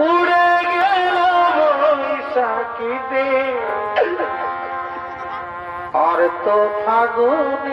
উড়ে গেল বৈশাখীতে আর তো ফাগুন